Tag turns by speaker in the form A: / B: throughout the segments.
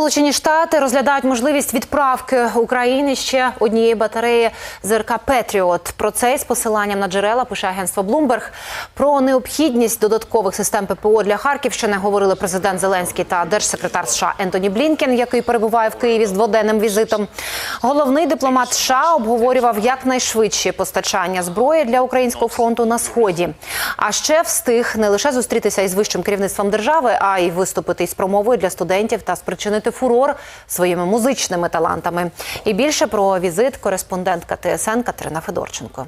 A: Сполучені Штати розглядають можливість відправки України ще однієї батареї ЗРК Петріот. Про це з посиланням на джерела пише агентство Bloomberg. Про необхідність додаткових систем ППО для Харківщини говорили президент Зеленський та держсекретар США Ентоні Блінкен, який перебуває в Києві з дводенним візитом. Головний дипломат США обговорював якнайшвидші постачання зброї для українського фронту на сході. А ще встиг не лише зустрітися із вищим керівництвом держави, а й виступити із промовою для студентів та спричинити фурор своїми музичними талантами. І більше про візит кореспондентка ТСН Катерина Федорченко.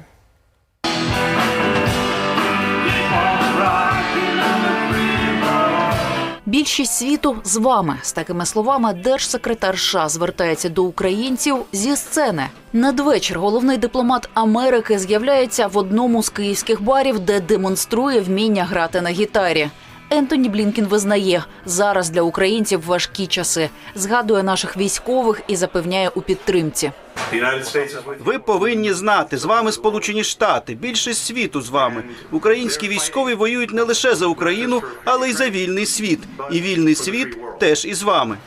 B: Більшість світу з вами з такими словами держсекретар США звертається до українців зі сцени. Надвечір головний дипломат Америки з'являється в одному з київських барів, де демонструє вміння грати на гітарі. Ентоні Блінкін визнає, зараз для українців важкі часи. Згадує наших військових і запевняє у підтримці.
C: Ви повинні знати, з вами Сполучені Штати, більшість світу з вами. Українські військові воюють не лише за Україну, але й за вільний світ. І вільний світ теж із вами.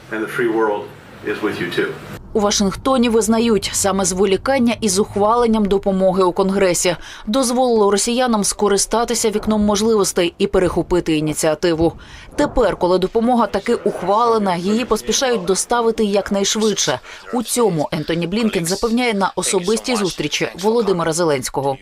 B: У Вашингтоні визнають саме зволікання із ухваленням допомоги у конгресі дозволило росіянам скористатися вікном можливостей і перехопити ініціативу. Тепер, коли допомога таки ухвалена, її поспішають доставити якнайшвидше. У цьому Ентоні Блінкен запевняє на особистій зустрічі Володимира Зеленського.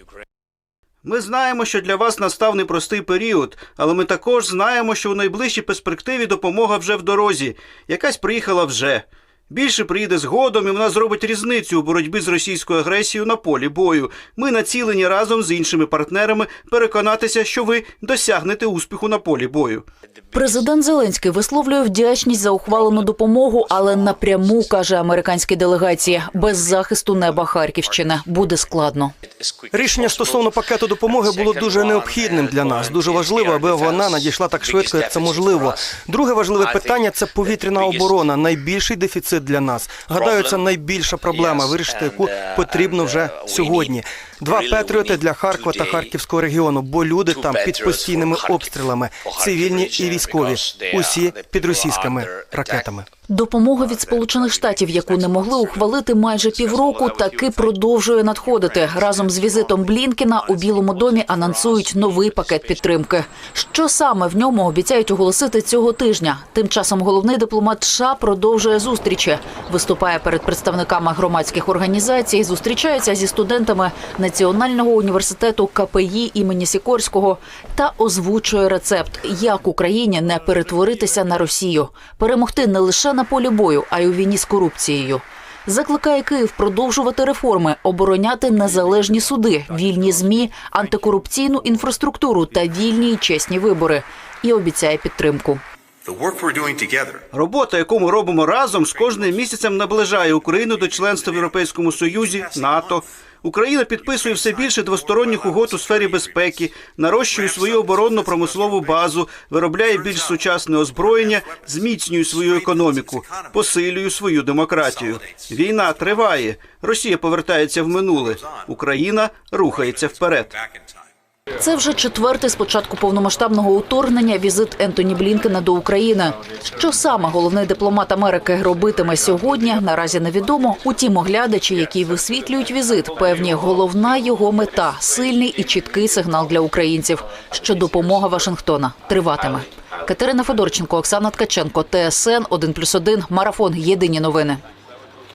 C: Ми знаємо, що для вас настав непростий період, але ми також знаємо, що у найближчій перспективі допомога вже в дорозі. Якась приїхала вже. Більше приїде згодом, і вона зробить різницю у боротьбі з російською агресією на полі бою. Ми націлені разом з іншими партнерами переконатися, що ви досягнете успіху на полі бою.
B: Президент Зеленський висловлює вдячність за ухвалену допомогу, але напряму каже американській делегації, без захисту неба Харківщини буде складно.
D: Рішення стосовно пакету допомоги було дуже необхідним для нас. Дуже важливо, аби вона надійшла так швидко, як це можливо. Друге важливе питання це повітряна оборона. Найбільший дефіцит для нас. Гадаю, це найбільша проблема, вирішити яку потрібно вже сьогодні. Два патріоти для Харкова та Харківського регіону, бо люди там під постійними обстрілами, цивільні і військові, усі під російськими ракетами.
B: Допомога від Сполучених Штатів, яку не могли ухвалити майже півроку, таки продовжує надходити. Разом з візитом Блінкіна у Білому домі анонсують новий пакет підтримки. Що саме в ньому обіцяють оголосити цього тижня? Тим часом головний дипломат США продовжує зустрічі, виступає перед представниками громадських організацій, зустрічається зі студентами Національного університету КПІ імені Сікорського та озвучує рецепт, як Україні не перетворитися на Росію, перемогти не лише на полі бою, а й у війні з корупцією. Закликає Київ продовжувати реформи, обороняти незалежні суди, вільні змі, антикорупційну інфраструктуру та вільні й чесні вибори. І обіцяє підтримку.
C: Робота, яку ми робимо разом, з кожним місяцем наближає Україну до членства в Європейському Союзі, НАТО. Україна підписує все більше двосторонніх угод у сфері безпеки, нарощує свою оборонно-промислову базу, виробляє більш сучасне озброєння, зміцнює свою економіку, посилює свою демократію. Війна триває. Росія повертається в минуле. Україна рухається вперед.
B: Це вже четвертий з початку повномасштабного уторгнення візит Ентоні Блінкена до України. Що саме головний дипломат Америки робитиме сьогодні, наразі невідомо. Утім, оглядачі, які висвітлюють візит, певні головна його мета сильний і чіткий сигнал для українців, що допомога Вашингтона триватиме. Катерина Федорченко, Оксана Ткаченко, ТСН 1+,1, Марафон. Єдині новини.